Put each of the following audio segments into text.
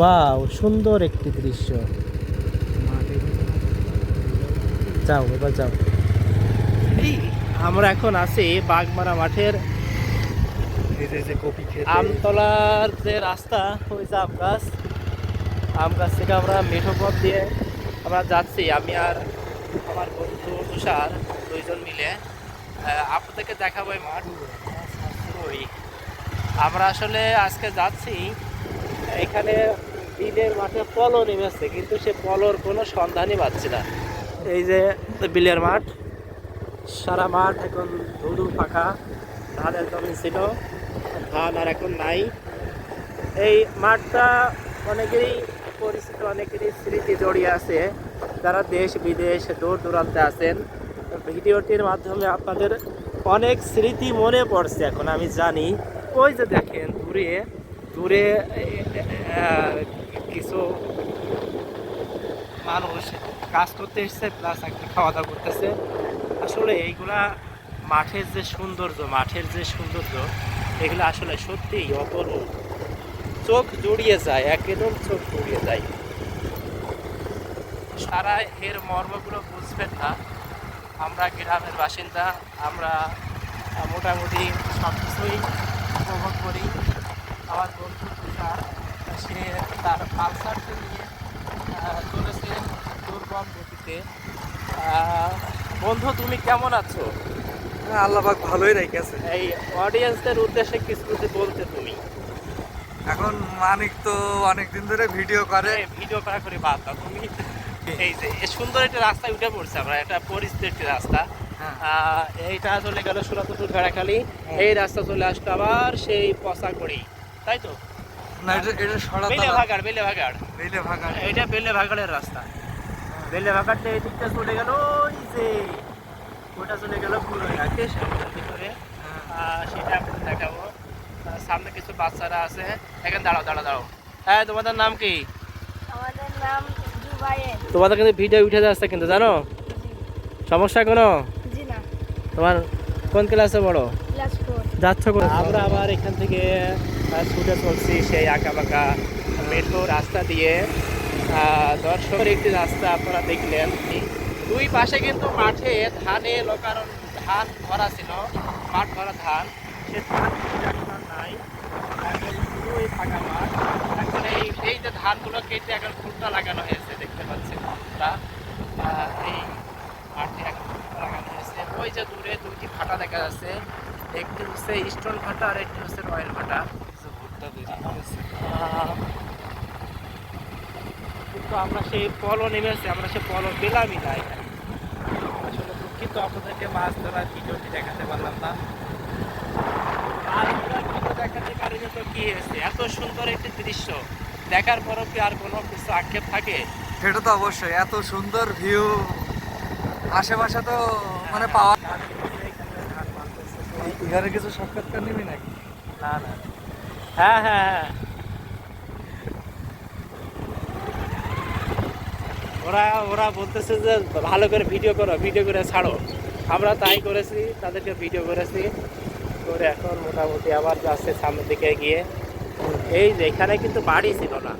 Wow সুন্দর একটি দৃশ্য। যাও এবার যাও। এই আমরা এখন আছি বাগমারা মাঠের আমতলার যে রাস্তা ওই যে আম গাছ। আম গাছ থেকে আমরা মেঠো পথ দিয়ে আমরা যাচ্ছি। আমি আর আমার বন্ধু তুষার দুইজন মিলে। আপনাদেরকে দেখাবো এই মাঠ। ওই আমরা আসলে আজকে যাচ্ছি এখানে বিলের মাঠে পলো নেমেছে, কিন্তু সে পলোর কোনো সন্ধানই পাচ্ছি না। এই যে বিলের মাঠ, সারা মাঠ এখন ধুধু ফাঁকা ধানের জমি ছিল ধান আর এখন নাই। এই মাঠটা অনেকেরই পরিচিত, অনেকেরই স্মৃতি জড়িয়ে আছে। যারা দেশ বিদেশ দূর দূরান্তে আছেন, ভিডিওটির মাধ্যমে আপনাদের অনেক স্মৃতি মনে পড়ছে এখন, আমি জানি। ওই যে দেখেন, দূরে দূরে কিছু মানুষ কাজ করতে এসছে প্লাস একটা খাওয়া দাওয়া করতেছে। আসলে এইগুলা মাঠের যে সৌন্দর্য, মাঠের যে সৌন্দর্য, এগুলো আসলে সত্যিই অপরূপ চোখ জুড়িয়ে যায়, একদম চোখ জুড়িয়ে যায়। সারা এর মর্মগুলো বুঝবেন না। আমরা গ্রামের বাসিন্দা, আমরা মোটামুটি সব কিছুই উপভোগ করি। আমার বন্ধু তুষার সে তার পালসারকে নিয়ে চলেছে দুর্গম গতিতে। বন্ধু তুমি কেমন আছো? হ্যাঁ, আল্লাহ পাক ভালোই রেখেছে এই অডিয়েন্সদের উদ্দেশ্যে কিছু যদি বলতে তুমি। এখন মানিক তো অনেকদিন ধরে ভিডিও করে। ভিডিও করা করে বাদ দাও তুমি। এই যে সুন্দর একটা রাস্তায় উঠে পড়ছে আমরা একটা পরিচিত একটি রাস্তা। হ্যাঁ। এইটা চলে গেল সুরাতপুর গাড়াখালি এই রাস্তা চলে আসলো আবার সেই পচা করি তাই তো? না এটা এটা সরা বেলে ভাগাড় বেলে ভাগাড়। বেলে ভাগাড়ের রাস্তা। বেলে ভাগাড়টা এই দিকটা চলে গেল ওই যে। ওটা চলে গেল পুরো রাখে ভিতরে? সেটা আপনাদের দেখাবো। সামনে কিছু বাচ্চারা আছে। এখানে দাঁড়াও দাঁড়াও দাঁড়াও। হ্যাঁ তোমাদের নাম কি? আমাদের নাম তোমাদের কিন্তু ভিডিও উঠে যাচ্ছে কিন্তু জানো? সমস্যা কোনো? তোমার কোন ক্লাসে বড় যাচ্ছ আমরা আবার এখান থেকে ছুটে চলছি, সেই আঁকা বাঁকা মেট্রো রাস্তা দিয়ে। দর্শকের একটি রাস্তা আপনারা দেখলেন। দুই পাশে কিন্তু মাঠে ধানে লোকারণ, ধান ভরা ছিল, মাঠ ভরা ধান। সে ধান নাই পুরোই ফাঁকা মাঠ। এখন এই এই যে ধানগুলো কেটে এখন ফুটটা লাগানো হয়েছে, দেখতে পাচ্ছেন আপনারা। এই মাঠে এখন ফুটটা লাগানো হয়েছে। ওই যে দূরে দুইটি ফাটা দেখা যাচ্ছে, একটি হচ্ছে স্টোন ফাটা আর একটি হচ্ছে রয়্যাল ফাটা কিন্তু আমরা সেই পলো নেমেছি আমরা সেই পলো পেলামই না এখানে আসলে দুঃখিত আপনাদেরকে মাছ ধরার ভিডিওটি দেখাতে পারলাম না দেখাতে পারিনি তো কি হয়েছে এত সুন্দর একটি দৃশ্য দেখার পরও কি আর কোনো কিছু আক্ষেপ থাকে সেটা তো অবশ্যই এত সুন্দর ভিউ আশেপাশে তো মানে পাওয়া এখানে কিছু সাক্ষাৎকার নিবি নাকি না না হ্যাঁ হ্যাঁ হ্যাঁ। ওরা ওরা বলতেছে যে ভালো করে ভিডিও করো ভিডিও করে ছাড়ো। আমরা তাই করেছি, তাদেরকে ভিডিও করেছি। করে এখন মোটামুটি আবার যাচ্ছে সামনের দিকে গিয়ে এই যে এখানে কিন্তু বাড়ি ছিল না।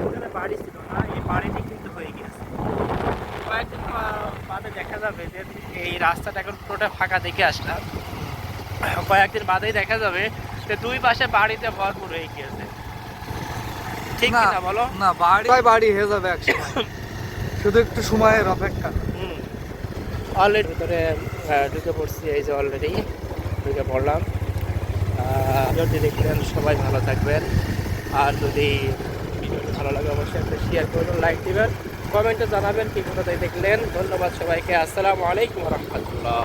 এখানে বাড়ি ছিল না, এই বাড়িটি কিন্তু হয়ে গেছে কয়েকদিন বাদে দেখা যাবে যে এই রাস্তাটা এখন পুরোটা ফাঁকা দেখে আসলাম। কয়েকদিন বাদেই দেখা যাবে দুই পাশে বাড়িতে ভরপুর হয়ে গিয়েছে। ঠিক না না বলো? না বাড়ি বাড়ি হয়ে যাবে একসময়। শুধু একটু সময়ের অপেক্ষা। অলরেডি ভিতরে ঢুকে পড়ছি এই যে অলরেডি ঢুকে পড়লাম। যদি দেখলেন সবাই ভালো থাকবেন। আর যদি ভিডিওটি ভালো লাগে অবশ্যই একটা শেয়ার করবেন লাইক দিবেন কমেন্টে জানাবেন কি কোথায় দেখলেন। ধন্যবাদ সবাইকে আসসালামু আলাইকুম রহমতুল্লাহ।